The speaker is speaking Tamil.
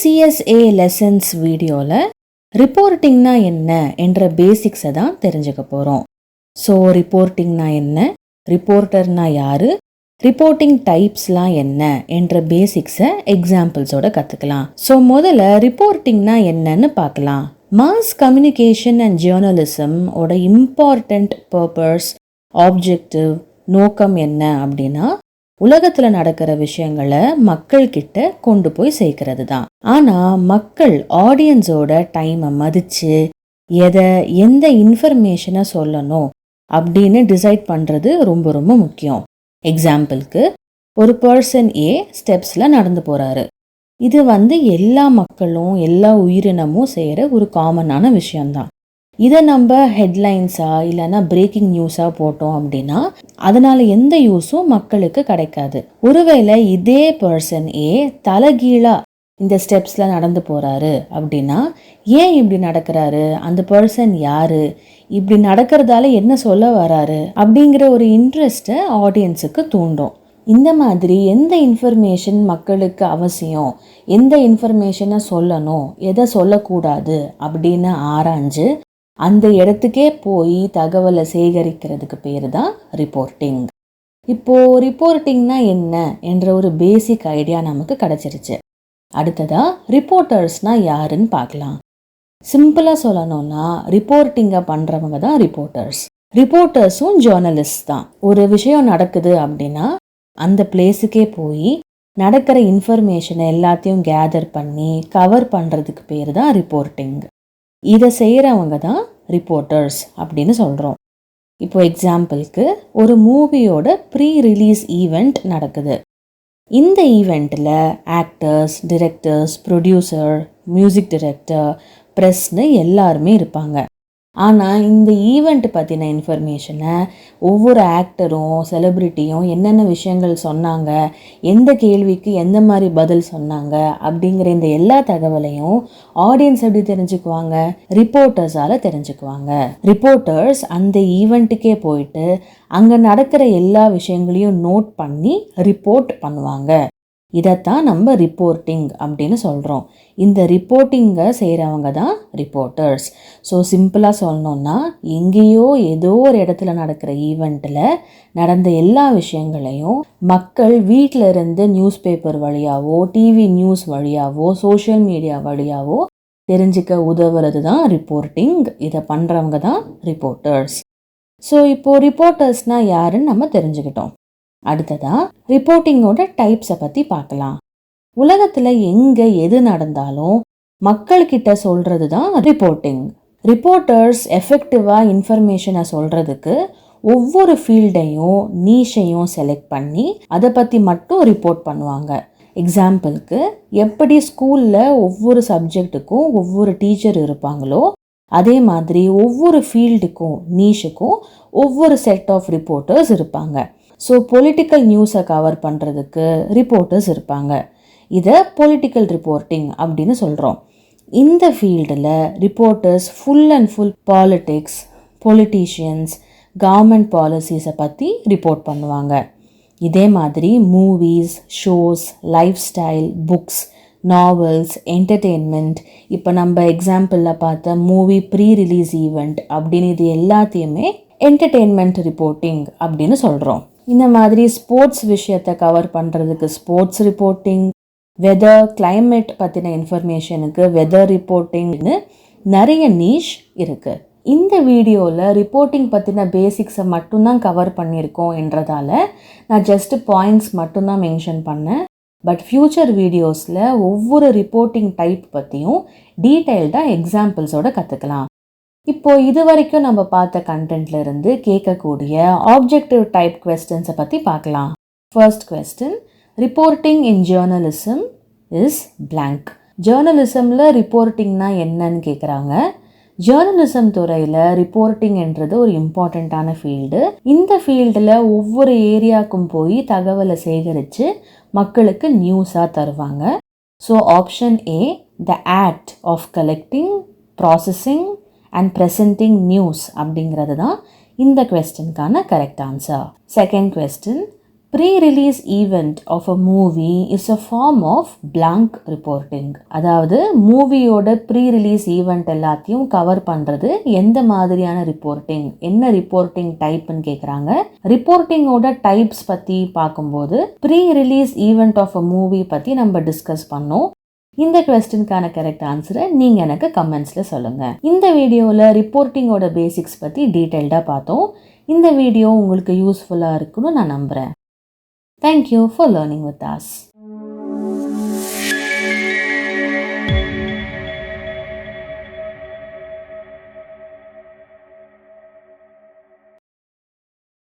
சிஎஸ்ஏ லெசன்ஸ் வீடியோவில் ரிப்போர்ட்டிங்னா என்ன என்ற பேசிக்ஸை தான் தெரிஞ்சுக்க போகிறோம் ஸோ ரிப்போர்ட்டிங்னா என்ன? ரிப்போர்ட்டர்னா யார்? ரிப்போர்ட்டிங் டைப்ஸ்லாம் என்ன என்ற பேசிக்ஸை எக்ஸாம்பிள்ஸோட கற்றுக்கலாம் ஸோ முதல்ல ரிப்போர்ட்டிங்னா என்னன்னு பார்க்கலாம். மாஸ் கம்யூனிகேஷன் அண்ட் ஜேர்னலிசம் ஓட இம்பார்ட்டண்ட் பர்பஸ் ஆப்ஜெக்டிவ் நோக்கம் என்ன அப்படின்னா உலகத்தில் நடக்கிற விஷயங்களை மக்கள்கிட்ட கொண்டு போய் சேர்க்கறது தான் ஆனால் மக்கள் ஆடியன்ஸோட டைமை மதித்து எதை எந்த இன்ஃபர்மேஷனை சொல்லணும் அப்படின்னு டிசைட் பண்ணுறது ரொம்ப ரொம்ப முக்கியம். எக்ஸாம்பிளுக்கு ஒரு பர்சன் ஏ ஸ்டெப்ஸில் நடந்து போகிறாரு இது வந்து எல்லா மக்களும் எல்லா உயிரினமும் செய்கிற ஒரு காமனான விஷயம்தான். இதை நம்ம ஹெட்லைன்ஸாக இல்லைன்னா பிரேக்கிங் நியூஸாக போட்டோம் அப்படின்னா அதனால் எந்த யூஸும் மக்களுக்கு கிடைக்காது. ஒருவேளை இதே பர்சன் ஏ தலைகீழாக இந்த ஸ்டெப்ஸில் நடந்து போகிறாரு அப்படின்னா ஏன் இப்படி நடக்கிறாரு? அந்த பர்சன் யாரு? இப்படி நடக்கிறதால என்ன சொல்ல வராரு? அப்படிங்கிற ஒரு இன்ட்ரெஸ்ட்டை ஆடியன்ஸுக்கு தூண்டும். இந்த மாதிரி எந்த இன்ஃபர்மேஷன் மக்களுக்கு அவசியம்? எந்த இன்ஃபர்மேஷனை சொல்லணும்? எதை சொல்லக்கூடாது? அப்படின்னு ஆராய்ஞ்சு அந்த இடத்துக்கே போய் தகவலை சேகரிக்கிறதுக்கு பேர் தான் ரிப்போர்ட்டிங் இப்போ ரிப்போர்ட்டிங்னா என்ன என்ற ஒரு பேசிக் ஐடியா நமக்கு கிடைச்சிருச்சு. அடுத்ததாக ரிப்போர்ட்டர்ஸ்னால் யாருன்னு பார்க்கலாம். சிம்பிளாக சொல்லணும்னா ரிப்போர்ட்டிங்கை பண்ணுறவங்க தான் ரிப்போர்ட்டர்ஸ் ரிப்போர்ட்டர்ஸும் ஜேர்னலிஸ்ட் தான். ஒரு விஷயம் நடக்குது அப்படின்னா அந்த பிளேஸுக்கே போய் நடக்கிற இன்ஃபர்மேஷனை எல்லாத்தையும் கேதர் பண்ணி கவர் பண்ணுறதுக்கு பேர் தான் ரிப்போர்ட்டிங் இதை செய்கிறவங்க தான் ரிப்போர்ட்டர்ஸ் அப்படின்னு சொல்கிறோம் இப்போ எக்ஸாம்பிளுக்கு ஒரு மூவியோட ப்ரீ ரிலீஸ் ஈவெண்ட் நடக்குது. இந்த ஈவெண்ட்டில் actors directors producer music director ப்ரெஸ்னு எல்லாருமே இருப்பாங்க. ஆனால் இந்த ஈவெண்ட் பற்றின இன்ஃபர்மேஷனை ஒவ்வொரு ஆக்டரும் செலிப்ரிட்டியும் என்னென்ன விஷயங்கள் சொன்னாங்க எந்த கேள்விக்கு எந்த மாதிரி பதில் சொன்னாங்க அப்படிங்கிற இந்த எல்லா தகவலையும் ஆடியன்ஸ் எப்படி தெரிஞ்சுக்குவாங்க? ரிப்போர்ட்டர்ஸால் தெரிஞ்சுக்குவாங்க. ரிப்போர்ட்டர்ஸ் அந்த ஈவெண்ட்டுக்கே போயிட்டு அங்கே நடக்கிற எல்லா விஷயங்களையும் நோட் பண்ணி ரிப்போர்ட் பண்ணுவாங்க. இதைத்தான் நம்ம ரிப்போர்ட்டிங் அப்படின்னு சொல்கிறோம் இந்த ரிப்போர்ட்டிங்கை செய்கிறவங்க தான் ரிப்போர்ட்டர்ஸ் ஸோ சிம்பிளாக சொல்லணுன்னா எங்கேயோ ஏதோ ஒரு இடத்துல நடக்கிற ஈவெண்ட்டில் நடந்த எல்லா விஷயங்களையும் மக்கள் வீட்டில் இருந்து நியூஸ் பேப்பர் வழியாவோ டிவி நியூஸ் வழியாவோ சோஷியல் மீடியா வழியாவோ தெரிஞ்சுக்க உதவுறது தான் ரிப்போர்ட்டிங் இதை பண்ணுறவங்க தான் ரிப்போர்ட்டர்ஸ் ஸோ இப்போது ரிப்போர்ட்டர்ஸ்னால் யாருன்னு நம்ம தெரிஞ்சுக்கிட்டோம். அடுத்ததா ரிப்போர்ட்டிங்கோட டைப்ஸை பற்றி பார்க்கலாம். உலகத்தில் எங்கே எது நடந்தாலும் மக்கள்கிட்ட சொல்கிறது தான் ரிப்போர்ட்டிங் ரிப்போர்ட்டர்ஸ் எஃபெக்டிவாக இன்ஃபர்மேஷனை சொல்கிறதுக்கு ஒவ்வொரு ஃபீல்டையும் நீஷையும் செலக்ட் பண்ணி அதை பற்றி மட்டும் ரிப்போர்ட் பண்ணுவாங்க. எக்ஸாம்பிளுக்கு எப்படி ஸ்கூலில் ஒவ்வொரு சப்ஜெக்ட்டுக்கும் ஒவ்வொரு டீச்சர் இருப்பாங்களோ அதே மாதிரி ஒவ்வொரு ஃபீல்டுக்கும் நீஷுக்கும் ஒவ்வொரு செட் ஆஃப் ரிப்போர்ட்டர்ஸ் இருப்பாங்க. ஸோ பொலிட்டிக்கல் நியூஸை கவர் பண்ணுறதுக்கு ரிப்போர்ட்டர்ஸ் இருப்பாங்க. இதை பொலிட்டிக்கல் ரிப்போர்ட்டிங் அப்படின்னு சொல்கிறோம் இந்த ஃபீல்டில் reporters full and full politics politicians government பாலிசிஸை பற்றி ரிப்போர்ட் பண்ணுவாங்க. இதே மாதிரி movies shows lifestyle books novels entertainment இப்போ நம்ம எக்ஸாம்பிளில் பார்த்த மூவி ப்ரீ ரிலீஸ் ஈவெண்ட் அப்படின்னு இது எல்லாத்தையுமே என்டர்டெயின்மெண்ட் ரிப்போர்ட்டிங் அப்படின்னு சொல்கிறோம் இந்த மாதிரி ஸ்போர்ட்ஸ் விஷயத்தை கவர் பண்ணுறதுக்கு ஸ்போர்ட்ஸ் ரிப்போர்ட்டிங் வெதர் கிளைமேட் பற்றின இன்ஃபர்மேஷனுக்கு வெதர் ரிப்போர்ட்டிங்னு நிறைய நீஷ் இருக்குது இந்த வீடியோவில் ரிப்போர்ட்டிங் பற்றின பேசிக்ஸை மட்டும்தான் கவர் பண்ணியிருக்கோம் என்றதால நான் ஜஸ்ட் பாயிண்ட்ஸ் மட்டும்தான் மென்ஷன் பண்ணேன். பட் ஃப்யூச்சர் வீடியோஸில் ஒவ்வொரு ரிப்போர்ட்டிங் டைப் பற்றியும் டீட்டெயில்டாக எக்ஸாம்பிள்ஸோடு கற்றுக்கலாம் இப்போ இது வரைக்கும் நம்ம பார்த்த கண்டென்ட்ல இருந்து கேட்கக்கூடிய ஆப்ஜெக்டிவ் டைப் கொஸ்டின்ஸை பற்றி பார்க்கலாம். First question reporting in journalism is blank ஜேர்னலிசமில் ரிப்போர்ட்டிங்னா என்னன்னு கேட்குறாங்க ஜேர்னலிசம் துறையில் ரிப்போர்ட்டிங் என்றது ஒரு இம்பார்ட்டண்ட்டான ஃபீல்டு இந்த ஃபீல்டில் ஒவ்வொரு ஏரியாவுக்கும் போய் தகவலை சேகரித்து மக்களுக்கு நியூஸாக தருவாங்க. So option A the act of collecting processing and presenting news அப்படிங்கிறது தான் இந்த கொஸ்டினுக்கான correct answer second question pre release event of a movie is a form of blank reporting அதாவது மூவியோட ப்ரீ ரிலீஸ் ஈவெண்ட் எல்லாத்தையும் கவர் பண்ணுறது எந்த மாதிரியான ரிப்போர்ட்டிங் என்ன ரிப்போர்ட்டிங் டைப்னு கேட்குறாங்க ரிப்போர்ட்டிங்கோட டைப்ஸ் பற்றி பார்க்கும்போது pre release event of a movie பற்றி நம்ம டிஸ்கஸ் பண்ணோம். இந்த கொஸ்டினுக்கான கரெக்ட் ஆன்சரை நீங்கள் எனக்கு கமெண்ட்ஸில் சொல்லுங்கள் இந்த வீடியோவில் ரிப்போர்ட்டிங்கோட பேசிக்ஸ் பற்றி டீட்டெயில்டாக பார்த்தோம். இந்த வீடியோ உங்களுக்கு யூஸ்ஃபுல்லாக இருக்குன்னு நான் நம்புகிறேன் thank you for learning with us